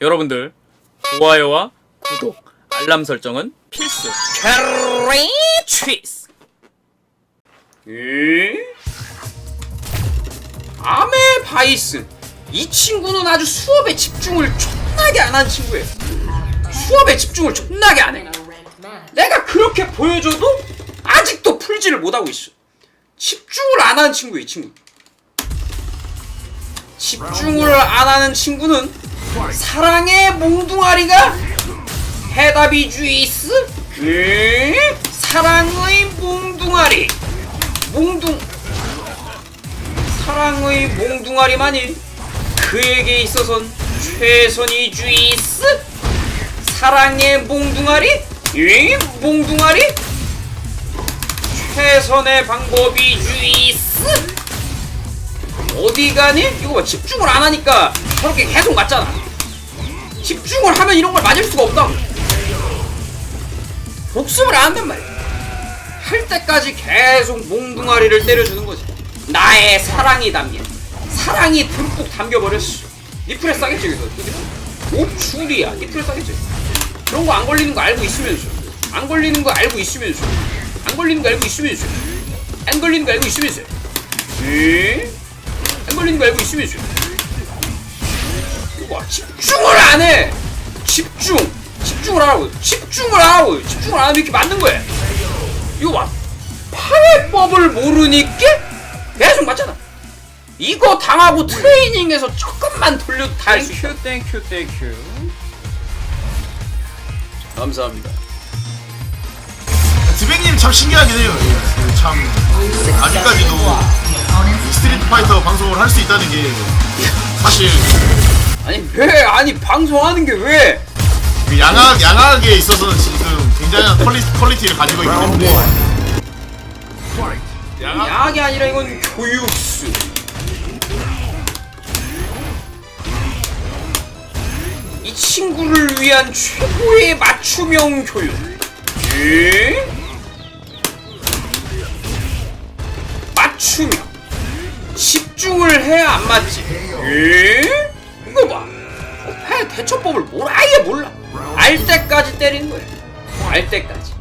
여러분들 좋아요와 구독, 알람 설정은 필수. 캐리 치스. 에? 아메 바이스. 이 친구는 아주 수업에 집중을 존나게 안 한 친구예요. 수업에 집중을 존나게 안 해. 내가 그렇게 보여줘도 아직도 풀지를 못하고 있어. 집중을 안 하는 친구 이 친구. 집중을 안 하는 친구는 사랑의 몽둥아리가 해답이 주이스? 에? 사랑의 몽둥아리 몽둥 사랑의 몽둥아리만이 그에게 있어선 최선이 주이스? 사랑의 몽둥아리? 에? 몽둥아리? 최선의 방법이 주이스? 어디 가니? 이거 봐 집중을 안 하니까 저렇게 계속 맞잖아 집중을 하면 이런 걸 맞을 수가 없다고. 복습을 안 한단 말이야. 할 때까지 계속 몽둥아리를 때려주는 거지. 나의 사랑이 담긴 사랑이 듬뿍 담겨버렸어 니플에 싸겠지 여기서. 옷 줄이야. 니플에 싸겠지. 그런 거 안 걸리는 거 알고 있으면서 안 걸리는 거 알고 있으면서 안 걸리는 거 알고 있으면서 안 걸리는 거 알고 있으면서 에? 안 걸리는 거 알고 있으면서 집중을 안 해. 집중. 집중을 하라고. 집중을 하라고. 집중을 안 하면 이렇게 맞는 거야. 이거 봐 파회법을 모르니까 계속 맞잖아. 이거 당하고 트레이닝에서 조금만 돌려도 다 할 수 있어 땡큐 땡큐 감사합니다. 드백님 참 신기하긴 해요. 예, 참 아직까지도 이 스트리트 파이터 방송을 할 수 있다는 게 사실 아니 왜 아니 방송하는 게 왜 그 양악 양악에 있어서는 지금 굉장한 퀄리, 퀄리티를 가지고 있기 때문에 양악 야학이 아니라 이건 교육수. 이 친구를 위한 최고의 맞춤형 교육. 예? 맞춤형. 집중을 해야 안 맞지. 예? 때리는 거야. 알 때까지.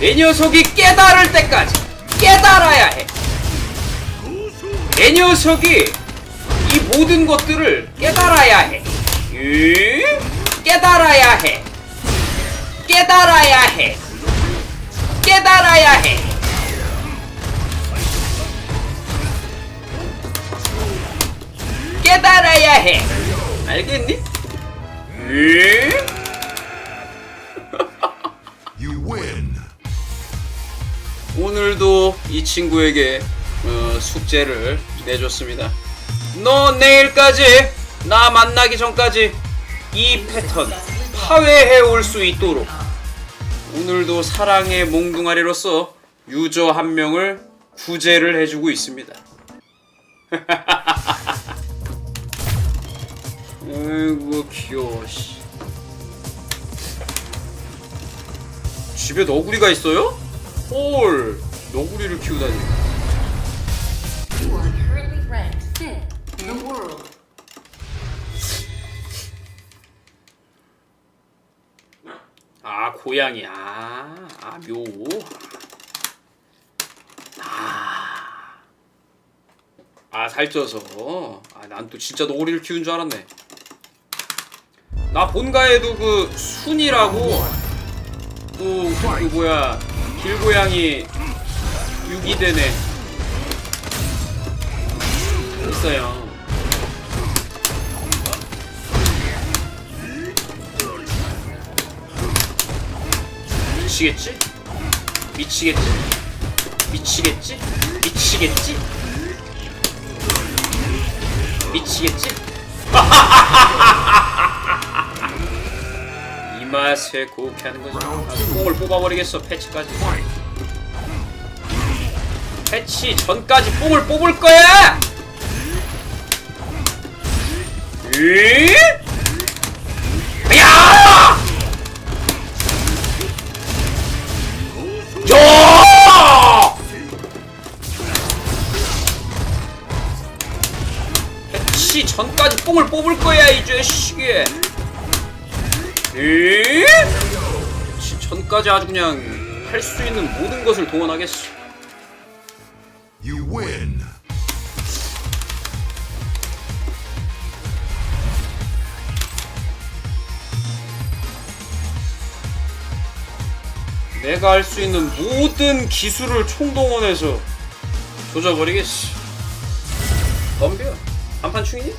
내 녀석이 깨달을 때까지 깨달아야 해. 내 녀석이 이 모든 것들을 깨달아야 해. 예? 깨달아야 해. 깨달아야 해. 깨달아야 해. 깨달아야 해. 알겠니? 예? 오늘도 이 친구에게 어, 숙제를 내줬습니다. 너 내일까지 나 만나기 전까지 이 패턴 파괴해 올 수 있도록 오늘도 사랑의 몽둥아리로서 유저 한 명을 구제를 해주고 있습니다. 아이고 귀여워 씨. 집에 너구리가 있어요? 헐 너구리를 키우다니. You are currently ranked fifth in the world. 아 고양이. 아묘. 아. 아 살쪄서. 아 난 또 진짜 너구리를 키운 줄 알았네. 나 본가에도 그 순이라고. 또 그 뭐야. 길고양이 유기되네 있어요 미치겠지? 미치겠지? 미치겠지? 미치겠지? 미치겠지? 이 맛에 그렇게 하는 거지. 아, 뽕을 뽑아버리겠어 패치까지. 패치 전까지 뽕을 뽑을 거야. 이? 야! 야! 패치 전까지 뽕을 뽑을 거야 이 자식이 에? 전까지 아주 그냥 할 수 있는 모든 것을 동원하겠어. You win. 내가 할 수 있는 모든 기술을 총동원해서 조져버리겠어. 덤벼. 한판 충이니?